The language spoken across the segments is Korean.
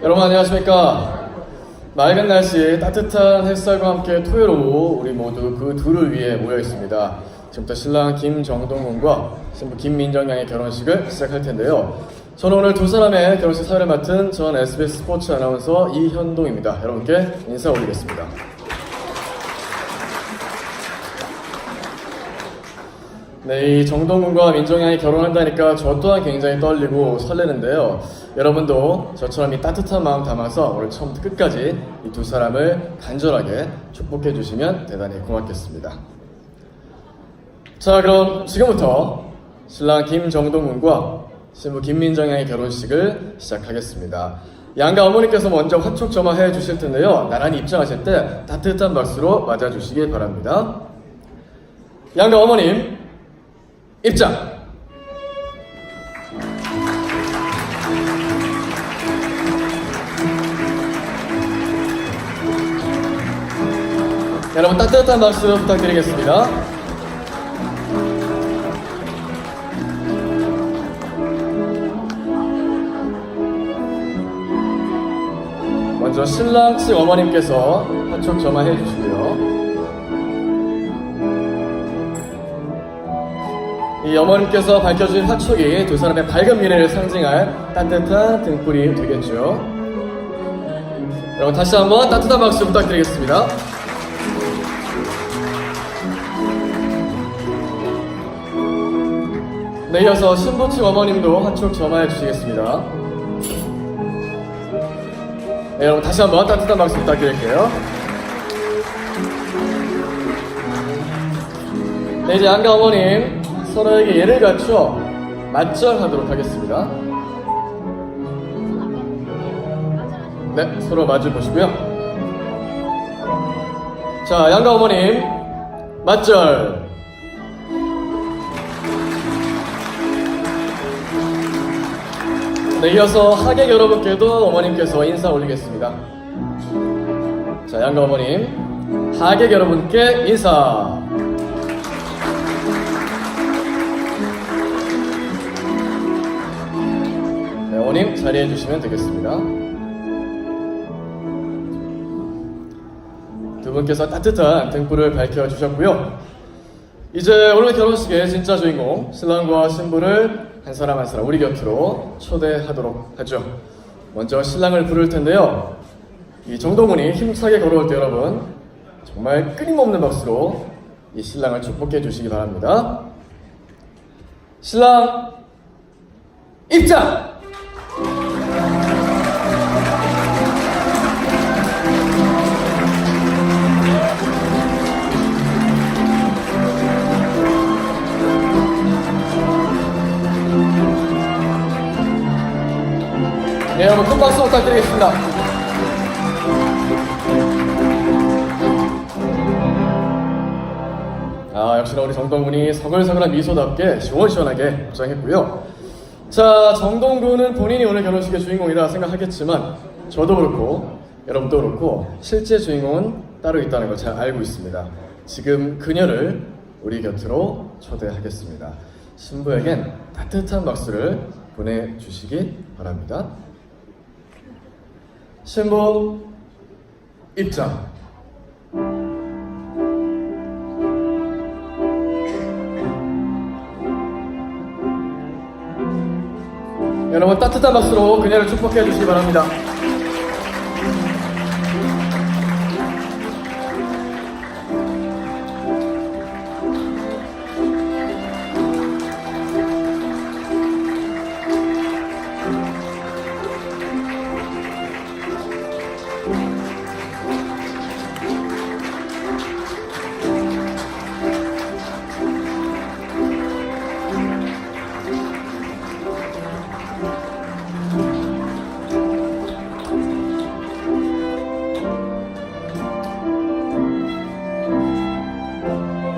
여러분 안녕하십니까? 맑은 날씨 따뜻한 햇살과 함께 토요일 오후 우리 모두 그 둘을 위해 모여 있습니다. 지금부터 신랑 김정동 군과 신부 김민정 양의 결혼식을 시작할 텐데요. 저는 오늘 두 사람의 결혼식 사회를 맡은 전 SBS 스포츠 아나운서 이현동입니다. 여러분께 인사 올리겠습니다. 네, 이 정동군과 민정양이 결혼한다니까 저 또한 굉장히 떨리고 설레는데요. 여러분도 저처럼 이 따뜻한 마음 담아서 오늘 처음부터 끝까지 이 두 사람을 간절하게 축복해 주시면 대단히 고맙겠습니다. 자, 그럼 지금부터 신랑 김정동군과 신부 김민정 양의 결혼식을 시작하겠습니다. 양가 어머니께서 먼저 화촉 점화해 주실 텐데요. 나란히 입장하실 때 따뜻한 박수로 맞아 주시기 바랍니다. 양가 어머님, 입장! 여러분 따뜻한 박수 부탁드리겠습니다. 먼저 신랑 측 어머님께서 화촉 점화해 주시고요. 이 어머님께서 밝혀주신 화촉이 두 사람의 밝은 미래를 상징할 따뜻한 등불이 되겠죠. 여러분 다시 한번 따뜻한 박수 부탁드리겠습니다. 네, 이어서 신부 측 어머님도 화촉 점화해 주시겠습니다. 네, 여러분 다시 한번 따뜻한 박수 부탁드릴게요. 네, 이제 양가 어머님 서로에게 예를 갖춰 맞절하도록 하겠습니다. 네, 서로 마주 보시고요. 자, 양가 어머님 맞절. 네, 이어서 하객 여러분께도 어머님께서 인사 올리겠습니다. 자, 양가 어머님, 하객 여러분께 인사. 네, 어머님 자리해 주시면 되겠습니다. 두 분께서 따뜻한 등불을 밝혀 주셨고요. 이제 오늘 결혼식의 진짜 주인공 신랑과 신부를 한 사람 한 사람 우리 곁으로 초대하도록 하죠. 먼저 신랑을 부를 텐데요. 이 정동훈이 힘차게 걸어올 때 여러분 정말 끊임없는 박수로 이 신랑을 축복해 주시기 바랍니다. 신랑 입장! 네, 여러분 큰 박수 부탁드리겠습니다. 아, 역시나 우리 정동군이 서글서글한 미소답게 시원시원하게 입장했고요. 자, 정동군은 본인이 오늘 결혼식의 주인공이라 생각하겠지만 저도 그렇고 여러분도 그렇고 실제 주인공은 따로 있다는 걸 잘 알고 있습니다. 지금 그녀를 우리 곁으로 초대하겠습니다. 신부에겐 따뜻한 박수를 보내주시기 바랍니다. 신부 입장. 여러분 따뜻한 박수로 그녀를 축복해 주시기 바랍니다.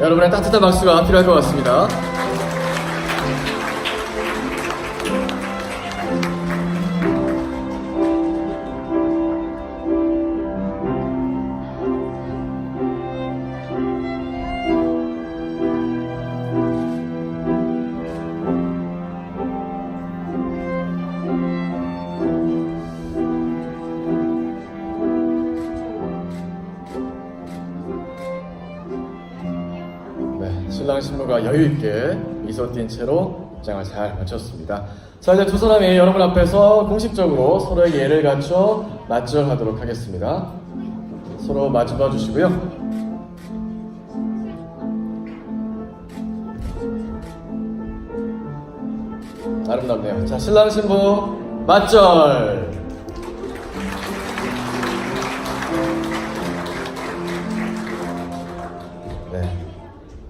여러분의 따뜻한 박수가 필요할 것 같습니다. 모두가 여유 있게 미소 띈 채로 입장을 잘 마쳤습니다. 자 이제 두 사람이 여러분 앞에서 공식적으로 서로에게 예를 갖춰 맞절하도록 하겠습니다. 서로 마주봐 주시고요. 아름답네요. 자 신랑 신부 맞절.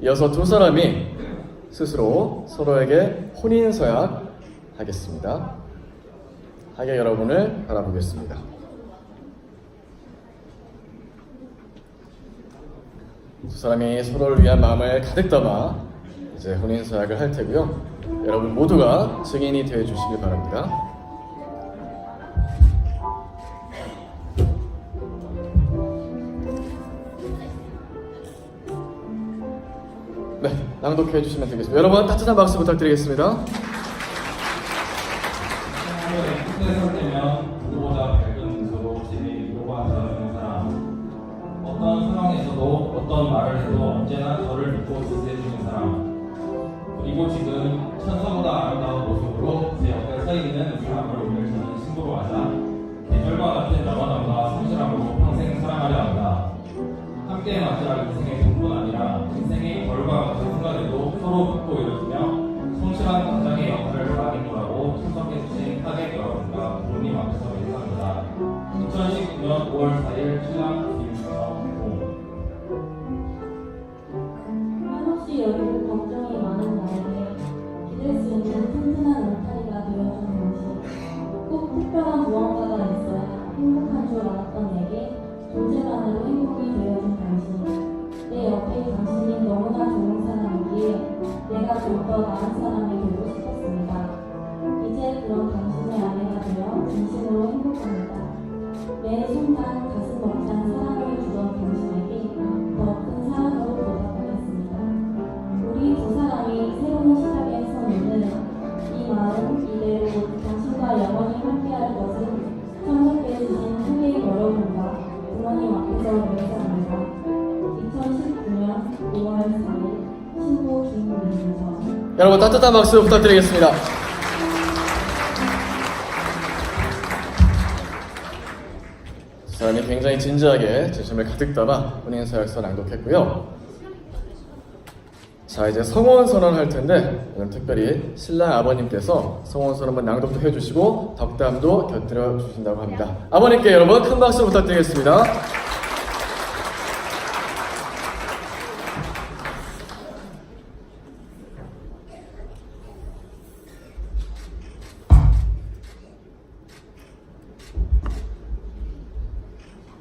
이어서 두 사람이 스스로 서로에게 혼인 서약 하겠습니다. 하객 여러분을 바라보겠습니다. 두 사람이 서로를 위한 마음을 가득 담아 이제 혼인 서약을 할 테고요. 여러분 모두가 증인이 되어 주시길 바랍니다. 네, 낭독해 주시면 되겠습니다. 여러분 따뜻한 박수 부탁드리겠습니다. 어떤 상황에서도 어떤 말을 해도 언제나 저를 믿고 지지해주는 사람 그리고 지금 천사보다 아름다운 모습으로 제 옆에 서 있는 이 사람을 오늘 저는 신부로 하자 계절과 같은 영원함과 성실함으로 평생 사랑하려 한다 함께 맞이할 인생의 전부는 아니라 인생의 벌과 같은 순간에도 서로 믿고 이뤄주며 성실한 가장의 역할을 하겠노라고 참석해 주신 하객 여러분과 부모님 앞에서 인사합니다. 2019년 5월 4일 신랑 여러분 따뜻한 박수 부탁드리겠습니다. 두 사람이 굉장히 진지하게 진심을 가득 담아 혼인 서약서 낭독했고요. 자 이제 성원 선언할 텐데 오늘 특별히 신랑 아버님께서 성원 선언 한번 낭독도 해주시고 덕담도 곁들여 주신다고 합니다. 아버님께 여러분 큰 박수 부탁드리겠습니다.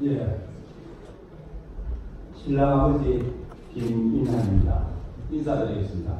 예. 신랑 아버지 김인환입니다. 인사드리겠습니다.